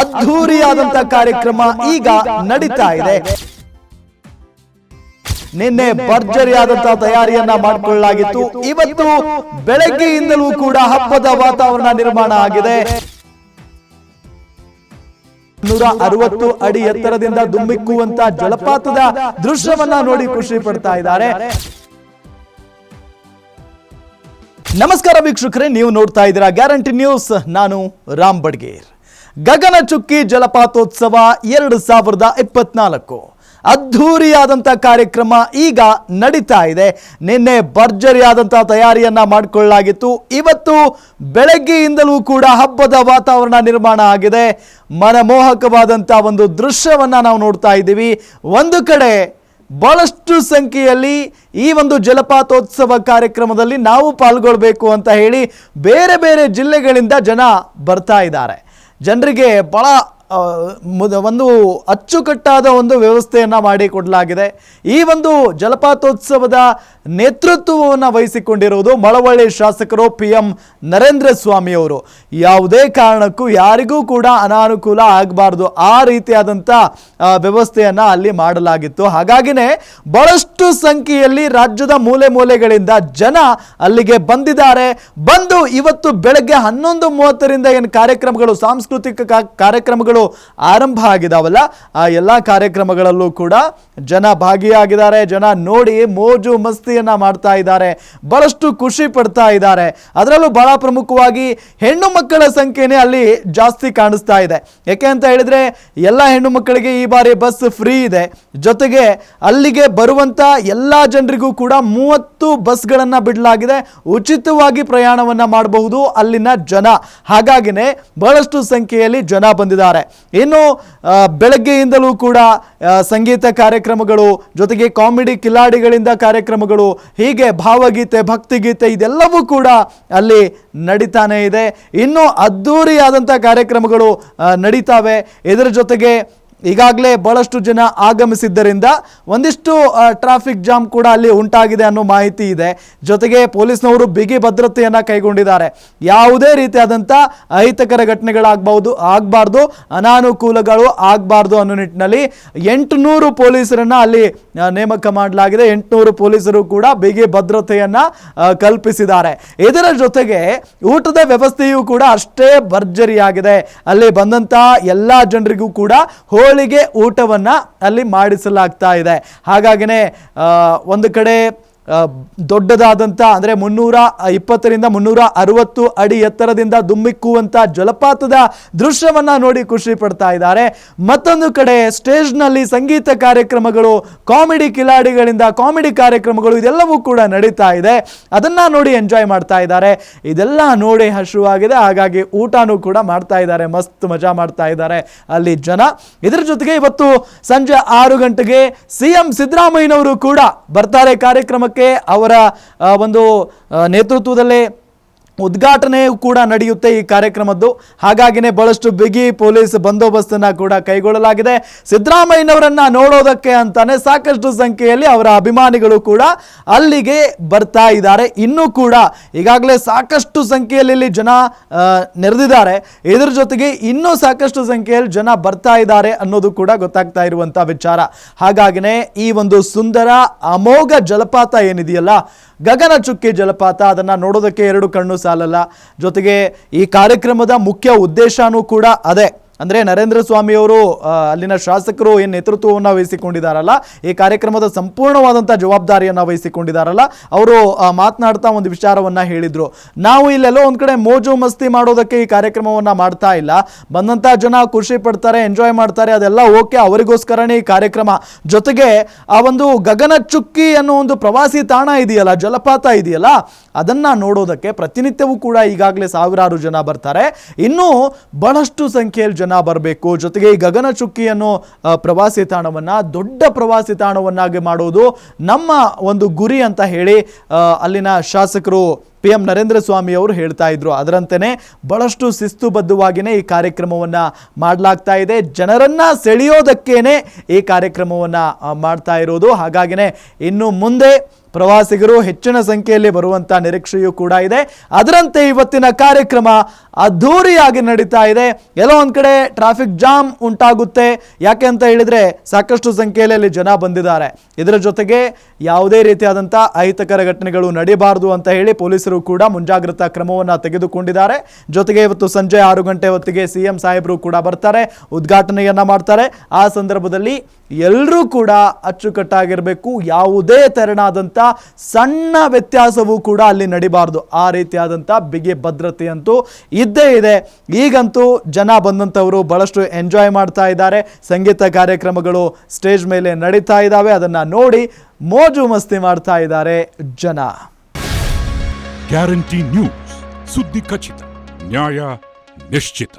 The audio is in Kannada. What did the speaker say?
ಅದ್ಧೂರಿಯಾದಂತ ಕಾರ್ಯಕ್ರಮ ಈಗ ನಡೀತಾ ಇದೆ. ನಿನ್ನೆ ಭರ್ಜರಿಯಾದಂತಹ ತಯಾರಿಯನ್ನ ಮಾಡಿಕೊಳ್ಳಲಾಗಿತ್ತು. ಇವತ್ತು ಬೆಳಗ್ಗೆಯಿಂದಲೂ ಕೂಡ ಹಬ್ಬದ ವಾತಾವರಣ ನಿರ್ಮಾಣ ಆಗಿದೆ. ನೂರ ಅರವತ್ತು ಅಡಿ ಎತ್ತರದಿಂದ ದುಮ್ಮಿಕ್ಕುವಂತ ಜಲಪಾತದ ದೃಶ್ಯವನ್ನ ನೋಡಿ ಖುಷಿ ಪಡ್ತಾ ಇದ್ದಾರೆ. ನಮಸ್ಕಾರ ವೀಕ್ಷಕರೇ ನೀವು ನೋಡ್ತಾ ಇದ್ದೀರಾ ಗ್ಯಾರಂಟಿ ನ್ಯೂಸ್. ನಾನು ರಾಮ್ ಬಡ್ಗೇರ್. ಗಗನ ಚುಕ್ಕಿ ಜಲಪಾತೋತ್ಸವ ಎರಡು ಸಾವಿರದ ಇಪ್ಪತ್ನಾಲ್ಕು. ಅದ್ಧೂರಿಯಾದಂಥ ಕಾರ್ಯಕ್ರಮ ಈಗ ನಡೀತಾ ಇದೆ. ನಿನ್ನೆ ಭರ್ಜರಿಯಾದಂಥ ತಯಾರಿಯನ್ನು ಮಾಡಿಕೊಳ್ಳಲಾಗಿತ್ತು. ಇವತ್ತು ಬೆಳಗ್ಗೆಯಿಂದಲೂ ಕೂಡ ಹಬ್ಬದ ವಾತಾವರಣ ನಿರ್ಮಾಣ ಆಗಿದೆ. ಮನಮೋಹಕವಾದಂಥ ಒಂದು ದೃಶ್ಯವನ್ನು ನಾವು ನೋಡ್ತಾ ಇದ್ದೀವಿ. ಒಂದು ಕಡೆ ಬಹಳಷ್ಟು ಸಂಖ್ಯೆಯಲ್ಲಿ ಈ ಒಂದು ಜಲಪಾತೋತ್ಸವ ಕಾರ್ಯಕ್ರಮದಲ್ಲಿ ನಾವು ಪಾಲ್ಗೊಳ್ಬೇಕು ಅಂತ ಹೇಳಿ ಬೇರೆ ಬೇರೆ ಜಿಲ್ಲೆಗಳಿಂದ ಜನ ಬರ್ತಾ ಇದ್ದಾರೆ. ಜನರಿಗೆ ಬಹಳ ಆ, ಮುದ- ಒಂದು ಅಚ್ಚುಕಟ್ಟಾದ ಒಂದು ವ್ಯವಸ್ಥೆಯನ್ನು ಮಾಡಿಕೊಡಲಾಗಿದೆ ಈ ಒಂದು ಜಲಪಾತೋತ್ಸವದ ನೇತೃತ್ವವನ್ನು ವಹಿಸಿಕೊಂಡಿರುವುದು ಮಳವಳ್ಳಿ ಶಾಸಕರು ಪಿ ಎಂ ನರೇಂದ್ರ ಸ್ವಾಮಿ ಅವರು. ಯಾವುದೇ ಕಾರಣಕ್ಕೂ ಯಾರಿಗೂ ಕೂಡ ಅನಾನುಕೂಲ ಆಗಬಾರ್ದು. ಆ ರೀತಿಯಾದಂಥ ವ್ಯವಸ್ಥೆಯನ್ನು ಅಲ್ಲಿ ಮಾಡಲಾಗಿತ್ತು. ಹಾಗಾಗಿನೇ ಬಹಳಷ್ಟು ಸಂಖ್ಯೆಯಲ್ಲಿ ರಾಜ್ಯದ ಮೂಲೆ ಮೂಲೆಗಳಿಂದ ಜನ ಅಲ್ಲಿಗೆ ಬಂದಿದ್ದಾರೆ. ಬಂದು ಇವತ್ತು ಬೆಳಗ್ಗೆ ಹನ್ನೊಂದು ಮೂವತ್ತರಿಂದ ಏನು ಕಾರ್ಯಕ್ರಮಗಳು, ಸಾಂಸ್ಕೃತಿಕ ಕಾ- ಕಾರ್ಯಕ್ರಮಗಳು ಆರಂಭ ಆಗಿದಾವಲ್ಲ, ಆ ಎಲ್ಲ ಕಾರ್ಯಕ್ರಮಗಳಲ್ಲೂ ಕೂಡ ಜನ ಭಾಗಿಯಾಗಿದ್ದಾರೆ, ಜನ ನೋಡಿ ಮೋಜು ಮಸ್ತಿಯನ್ನ ಮಾಡ್ತಾ ಇದ್ದಾರೆ, ಬಹಳಷ್ಟು ಖುಷಿ ಪಡ್ತಾ ಇದ್ದಾರೆ. ಅದರಲ್ಲೂ ಬಹಳ ಪ್ರಮುಖವಾಗಿ ಹೆಣ್ಣು ಮಕ್ಕಳ ಸಂಖ್ಯೆನೇ ಅಲ್ಲಿ ಜಾಸ್ತಿ ಕಾಣಿಸ್ತಾ ಇದೆ. ಯಾಕೆ ಅಂತ ಹೇಳಿದ್ರೆ, ಎಲ್ಲ ಹೆಣ್ಣು ಮಕ್ಕಳಿಗೆ ಈ ಬಾರಿ ಬಸ್ ಫ್ರೀ ಇದೆ. ಜೊತೆಗೆ ಅಲ್ಲಿಗೆ ಬರುವಂತ ಎಲ್ಲ ಜನರಿಗೂ ಕೂಡ ಮೂವತ್ತು ಬಸ್ಗಳನ್ನ ಬಿಡಲಾಗಿದೆ. ಉಚಿತವಾಗಿ ಪ್ರಯಾಣವನ್ನ ಮಾಡಬಹುದು ಅಲ್ಲಿನ ಜನ. ಹಾಗಾಗಿನೇ ಬಹಳಷ್ಟು ಸಂಖ್ಯೆಯಲ್ಲಿ ಜನ ಬಂದಿದ್ದಾರೆ. ಇನ್ನು ಬೆಳಗ್ಗೆಯಿಂದಲೂ ಕೂಡ ಸಂಗೀತ ಕಾರ್ಯಕ್ರಮಗಳು, ಜೊತೆಗೆ ಕಾಮಿಡಿ ಕಿಲಾಡಿಗಳಿಂದ ಕಾರ್ಯಕ್ರಮಗಳು, ಹೀಗೆ ಭಾವಗೀತೆ, ಭಕ್ತಿಗೀತೆ ಇದೆಲ್ಲವೂ ಕೂಡ ಅಲ್ಲಿ ನಡೀತಾನೆ ಇದೆ. ಇನ್ನು ಅದ್ಧೂರಿಯಾದಂಥ ಕಾರ್ಯಕ್ರಮಗಳು ನಡೀತಾವೆ. ಇದರ ಜೊತೆಗೆ ಈಗಾಗಲೇ ಬಹಳಷ್ಟು ಜನ ಆಗಮಿಸಿದ್ದರಿಂದ ಒಂದಿಷ್ಟು ಟ್ರಾಫಿಕ್ ಜಾಮ್ ಕೂಡ ಅಲ್ಲಿ ಉಂಟಾಗಿದೆ ಅನ್ನೋ ಮಾಹಿತಿ ಇದೆ. ಜೊತೆಗೆ ಪೊಲೀಸ್ನವರು ಬಿಗಿ ಭದ್ರತೆಯನ್ನು ಕೈಗೊಂಡಿದ್ದಾರೆ. ಯಾವುದೇ ರೀತಿಯಾದಂಥ ಅಹಿತಕರ ಘಟನೆಗಳಾಗಬಹುದು ಆಗಬಾರ್ದು, ಅನಾನುಕೂಲಗಳು ಆಗಬಾರ್ದು ಅನ್ನೋ ನಿಟ್ಟಿನಲ್ಲಿ ಎಂಟುನೂರು ಪೊಲೀಸರನ್ನು ಅಲ್ಲಿ ನೇಮಕ ಮಾಡಲಾಗಿದೆ. ಎಂಟುನೂರು ಪೊಲೀಸರು ಕೂಡ ಬಿಗಿ ಭದ್ರತೆಯನ್ನು ಕಲ್ಪಿಸಿದ್ದಾರೆ. ಇದರ ಜೊತೆಗೆ ಊಟದ ವ್ಯವಸ್ಥೆಯೂ ಕೂಡ ಅಷ್ಟೇ ಭರ್ಜರಿಯಾಗಿದೆ. ಅಲ್ಲಿ ಬಂದಂಥ ಎಲ್ಲ ಜನರಿಗೂ ಕೂಡ ಹೋಳಿಗೆ ಊಟವನ್ನು ಅಲ್ಲಿ ಮಾಡಿಸಲಾಗ್ತಾ ಇದೆ. ಹಾಗಾಗಿನೇ ಒಂದು ಕಡೆ ದೊಡ್ಡದಾದಂಥ ಅಂದರೆ ಮುನ್ನೂರ ಇಪ್ಪತ್ತರಿಂದ ಮುನ್ನೂರ ಅರವತ್ತು ಅಡಿ ಎತ್ತರದಿಂದ ದುಮ್ಮಿಕ್ಕುವಂಥ ಜಲಪಾತದ ದೃಶ್ಯವನ್ನು ನೋಡಿ ಖುಷಿ ಪಡ್ತಾ ಇದ್ದಾರೆ. ಮತ್ತೊಂದು ಕಡೆ ಸ್ಟೇಜ್ನಲ್ಲಿ ಸಂಗೀತ ಕಾರ್ಯಕ್ರಮಗಳು, ಕಾಮಿಡಿ ಕಿಲಾಡಿಗಳಿಂದ ಕಾಮಿಡಿ ಕಾರ್ಯಕ್ರಮಗಳು ಇದೆಲ್ಲವೂ ಕೂಡ ನಡೀತಾ ಇದೆ. ಅದನ್ನು ನೋಡಿ ಎಂಜಾಯ್ ಮಾಡ್ತಾ ಇದ್ದಾರೆ. ಇದೆಲ್ಲ ನೋಡಿ ಹಸುವಾಗಿದೆ ಹಾಗಾಗಿ ಊಟನೂ ಕೂಡ ಮಾಡ್ತಾ ಇದ್ದಾರೆ. ಮಸ್ತ್ ಮಜಾ ಮಾಡ್ತಾ ಇದ್ದಾರೆ ಅಲ್ಲಿ ಜನ. ಇದರ ಜೊತೆಗೆ ಇವತ್ತು ಸಂಜೆ ಆರು ಗಂಟೆಗೆ ಸಿ ಎಂ ಸಿದ್ದರಾಮಯ್ಯನವರು ಕೂಡ ಬರ್ತಾರೆ ಕಾರ್ಯಕ್ರಮಕ್ಕೆ. ಅವರ ಒಂದು ನೇತೃತ್ವದಲ್ಲೇ ಉದ್ಘಾಟನೆಯೂ ಕೂಡ ನಡೆಯುತ್ತೆ ಈ ಕಾರ್ಯಕ್ರಮದ್ದು. ಹಾಗಾಗಿನೇ ಬಹಳಷ್ಟು ಬಿಗಿ ಪೊಲೀಸ್ ಬಂದೋಬಸ್ತನ್ನ ಕೂಡ ಕೈಗೊಳ್ಳಲಾಗಿದೆ. ಸಿದ್ದರಾಮಯ್ಯನವರನ್ನ ನೋಡೋದಕ್ಕೆ ಅಂತಾನೆ ಸಾಕಷ್ಟು ಸಂಖ್ಯೆಯಲ್ಲಿ ಅವರ ಅಭಿಮಾನಿಗಳು ಕೂಡ ಅಲ್ಲಿಗೆ ಬರ್ತಾ ಇದ್ದಾರೆ. ಇನ್ನೂ ಕೂಡ ಈಗಾಗಲೇ ಸಾಕಷ್ಟು ಸಂಖ್ಯೆಯಲ್ಲಿ ಇಲ್ಲಿ ಜನ ನೆರೆದಿದ್ದಾರೆ. ಇದರ ಜೊತೆಗೆ ಇನ್ನೂ ಸಾಕಷ್ಟು ಸಂಖ್ಯೆಯಲ್ಲಿ ಜನ ಬರ್ತಾ ಇದ್ದಾರೆ ಅನ್ನೋದು ಕೂಡ ಗೊತ್ತಾಗ್ತಾ ಇರುವಂತಹ ವಿಚಾರ. ಹಾಗಾಗಿನೇ ಈ ಒಂದು ಸುಂದರ, ಅಮೋಘ ಜಲಪಾತ ಏನಿದೆಯಲ್ಲ ಗಗನ ಚುಕ್ಕಿ ಜಲಪಾತ, ಅದನ್ನ ನೋಡೋದಕ್ಕೆ ಎರಡು ಕಣ್ಣು ಸಾಲಲ್ಲ. ಜೊತೆಗೆ ಈ ಕಾರ್ಯಕ್ರಮದ ಮುಖ್ಯ ಉದ್ದೇಶನೂ ಕೂಡ ಅದೇ. ಅಂದ್ರೆ ನರೇಂದ್ರ ಸ್ವಾಮಿಯವರು ಅಲ್ಲಿನ ಶಾಸಕರು ಏನು ನೇತೃತ್ವವನ್ನು ವಹಿಸಿಕೊಂಡಿದ್ದಾರಲ್ಲ ಈ ಕಾರ್ಯಕ್ರಮದ ಸಂಪೂರ್ಣವಾದಂಥ ಜವಾಬ್ದಾರಿಯನ್ನು ವಹಿಸಿಕೊಂಡಿದ್ದಾರಲ್ಲ ಅವರು ಮಾತನಾಡ್ತಾ ಒಂದು ವಿಚಾರವನ್ನು ಹೇಳಿದರು. ನಾವು ಇಲ್ಲೆಲ್ಲೋ ಒಂದು ಕಡೆ ಮೋಜು ಮಸ್ತಿ ಮಾಡೋದಕ್ಕೆ ಈ ಕಾರ್ಯಕ್ರಮವನ್ನು ಮಾಡ್ತಾ ಇಲ್ಲ. ಬಂದಂಥ ಜನ ಖುಷಿ ಪಡ್ತಾರೆ ಎಂಜಾಯ್ ಮಾಡ್ತಾರೆ, ಅದೆಲ್ಲ ಓಕೆ, ಅವರಿಗೋಸ್ಕರನೇ ಈ ಕಾರ್ಯಕ್ರಮ. ಜೊತೆಗೆ ಆ ಒಂದು ಗಗನಚುಕ್ಕಿ ಅನ್ನೋ ಒಂದು ಪ್ರವಾಸಿ ತಾಣ ಇದೆಯಲ್ಲ, ಜಲಪಾತ ಇದೆಯಲ್ಲ, ಅದನ್ನ ನೋಡೋದಕ್ಕೆ ಪ್ರತಿನಿತ್ಯವೂ ಕೂಡ ಈಗಾಗಲೇ ಸಾವಿರಾರು ಜನ ಬರ್ತಾರೆ. ಇನ್ನೂ ಬಹಳಷ್ಟು ಸಂಖ್ಯೆಯಲ್ಲಿ ಜನ ಬರಬೇಕು. ಜೊತೆಗೆ ಈ ಗಗನ ಚುಕ್ಕಿ ಅನ್ನೋ ಪ್ರವಾಸಿ ತಾಣವನ್ನು, ದೊಡ್ಡ ಪ್ರವಾಸಿ ತಾಣವನ್ನಾಗಿ ಮಾಡೋದು ನಮ್ಮ ಒಂದು ಗುರಿ ಅಂತ ಹೇಳಿ ಅಲ್ಲಿನ ಶಾಸಕರು ಪಿ ಎಂ ನರೇಂದ್ರ ಸ್ವಾಮಿ ಅವರು ಹೇಳ್ತಾ ಇದ್ರು. ಅದರಂತೆಯೇ ಬಹಳಷ್ಟು ಶಿಸ್ತುಬದ್ಧವಾಗಿಯೇ ಈ ಕಾರ್ಯಕ್ರಮವನ್ನ ಮಾಡಲಾಗ್ತಾ ಇದೆ. ಜನರನ್ನ ಸೆಳೆಯೋದಕ್ಕೇನೆ ಈ ಕಾರ್ಯಕ್ರಮವನ್ನ ಮಾಡ್ತಾ ಇರೋದು. ಹಾಗಾಗಿನೇ ಇನ್ನು ಮುಂದೆ ಪ್ರವಾಸಿಗರು ಹೆಚ್ಚಿನ ಸಂಖ್ಯೆಯಲ್ಲಿ ಬರುವಂತ ನಿರೀಕ್ಷೆಯೂ ಕೂಡ ಇದೆ. ಅದರಂತೆ ಇವತ್ತಿನ ಕಾರ್ಯಕ್ರಮ ಅದ್ಧೂರಿಯಾಗಿ ನಡೀತಾ ಇದೆ. ಎಲ್ಲೋ ಒಂದು ಕಡೆ ಟ್ರಾಫಿಕ್ ಜಾಮ್ ಉಂಟಾಗುತ್ತೆ. ಯಾಕೆ ಅಂತ ಹೇಳಿದ್ರೆ ಸಾಕಷ್ಟು ಸಂಖ್ಯೆಯಲ್ಲಿ ಜನ ಬಂದಿದ್ದಾರೆ. ಇದರ ಜೊತೆಗೆ ಯಾವುದೇ ರೀತಿಯಾದಂಥ ಅಹಿತಕರ ಘಟನೆಗಳು ನಡೀಬಾರದು ಅಂತ ಹೇಳಿ ಪೊಲೀಸರು ಕೂಡ ಮುಂಜಾಗ್ರತಾ ಕ್ರಮವನ್ನು ತೆಗೆದುಕೊಂಡಿದ್ದಾರೆ. ಜೊತೆಗೆ ಇವತ್ತು ಸಂಜೆ ಆರು ಗಂಟೆ ಹೊತ್ತಿಗೆ ಸಿ ಎಂ ಸಾಹೇಬರು ಕೂಡ ಬರ್ತಾರೆ, ಉದ್ಘಾಟನೆಯನ್ನ ಮಾಡ್ತಾರೆ. ಆ ಸಂದರ್ಭದಲ್ಲಿ ಎಲ್ಲರೂ ಕೂಡ ಅಚ್ಚುಕಟ್ಟಾಗಿರಬೇಕು. ಯಾವುದೇ ತೆರನಾದಂಥ ಸಣ್ಣ ವ್ಯತ್ಯಾಸವೂ ಕೂಡ ಅಲ್ಲಿ ನಡಿಬಾರ್ದು. ಆ ರೀತಿಯಾದಂಥ ಬಿಗಿ ಭದ್ರತೆಯಂತೂ ಇದ್ದೇ ಇದೆ. ಈಗಂತೂ ಜನ ಬಂದಂಥವರು ಬಹಳಷ್ಟು ಎಂಜಾಯ್ ಮಾಡ್ತಾ ಇದ್ದಾರೆ. ಸಂಗೀತ ಕಾರ್ಯಕ್ರಮಗಳು ಸ್ಟೇಜ್ ಮೇಲೆ ನಡೀತಾ ಇದ್ದಾವೆ. ಅದನ್ನು ನೋಡಿ ಮೋಜು ಮಸ್ತಿ ಮಾಡ್ತಾ ಇದ್ದಾರೆ ಜನ. Guarantee news. ಸುದ್ದಿ ಖಚಿತ, ನ್ಯಾಯ ನಿಶ್ಚಿತ.